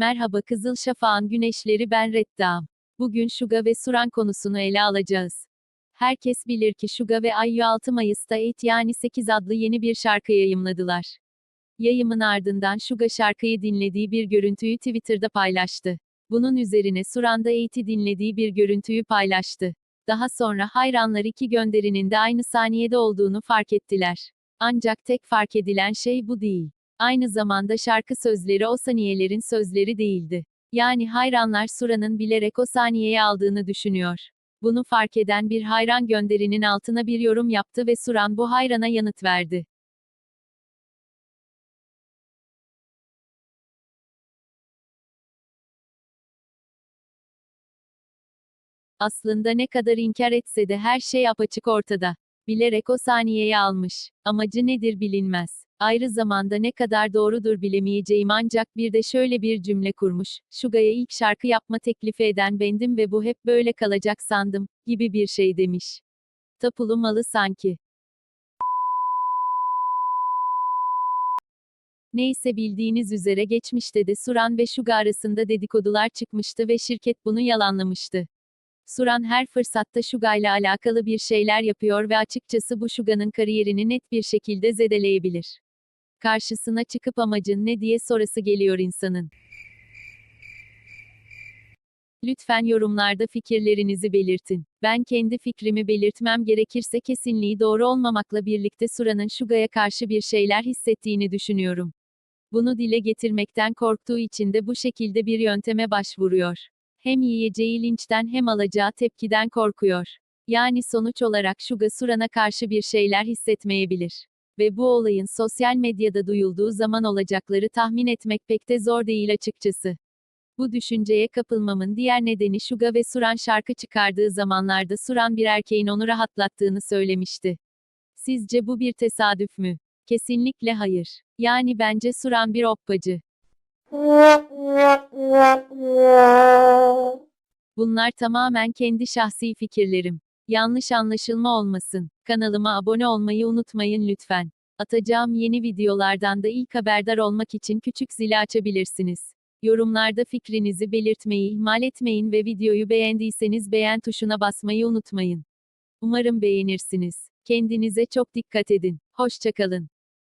Merhaba Kızıl Şafağın güneşleri ben Reddam. Bugün Şuga ve Suran konusunu ele alacağız. Herkes bilir ki Şuga ve Ayyu 6 Mayıs'ta Et yani 8 adlı yeni bir şarkı yayımladılar. Yayımın ardından Şuga şarkıyı dinlediği bir görüntüyü Twitter'da paylaştı. Bunun üzerine Suran da Eit'i dinlediği bir görüntüyü paylaştı. Daha sonra hayranlar iki gönderinin de aynı saniyede olduğunu fark ettiler. Ancak tek fark edilen şey bu değil. Aynı zamanda şarkı sözleri o saniyelerin sözleri değildi. Yani hayranlar Sura'nın bilerek o saniyeyi aldığını düşünüyor. Bunu fark eden bir hayran gönderinin altına bir yorum yaptı ve Suran bu hayrana yanıt verdi. Aslında ne kadar inkar etse de her şey apaçık ortada. Bilerek o saniyeyi almış. Amacı nedir bilinmez. Ayrı zamanda ne kadar doğrudur bilemeyeceğim ancak bir de şöyle bir cümle kurmuş. Şuga'ya ilk şarkı yapma teklifi eden bendim ve bu hep böyle kalacak sandım, gibi bir şey demiş. Tapulu malı sanki. Neyse bildiğiniz üzere geçmişte de Suran ve Şuga arasında dedikodular çıkmıştı ve şirket bunu yalanlamıştı. Suran her fırsatta Şuga ile alakalı bir şeyler yapıyor ve açıkçası bu Şuga'nın kariyerini net bir şekilde zedeleyebilir. Karşısına çıkıp amacın ne diye sorası geliyor insanın. Lütfen yorumlarda fikirlerinizi belirtin. Ben kendi fikrimi belirtmem gerekirse kesinliği doğru olmamakla birlikte Sura'nın Şuga'ya karşı bir şeyler hissettiğini düşünüyorum. Bunu dile getirmekten korktuğu için de bu şekilde bir yönteme başvuruyor. Hem yiyeceği linçten hem alacağı tepkiden korkuyor. Yani sonuç olarak Şuga Suran'a karşı bir şeyler hissetmeyebilir. Ve bu olayın sosyal medyada duyulduğu zaman olacakları tahmin etmek pek de zor değil açıkçası. Bu düşünceye kapılmamın diğer nedeni Şuga ve Suran şarkı çıkardığı zamanlarda Suran bir erkeğin onu rahatlattığını söylemişti. Sizce bu bir tesadüf mü? Kesinlikle hayır. Yani bence Suran bir oppacı. Bunlar tamamen kendi şahsi fikirlerim. Yanlış anlaşılma olmasın. Kanalıma abone olmayı unutmayın lütfen. Atacağım yeni videolardan da ilk haberdar olmak için küçük zili açabilirsiniz. Yorumlarda fikrinizi belirtmeyi ihmal etmeyin ve videoyu beğendiyseniz beğen tuşuna basmayı unutmayın. Umarım beğenirsiniz. Kendinize çok dikkat edin. Hoşçakalın.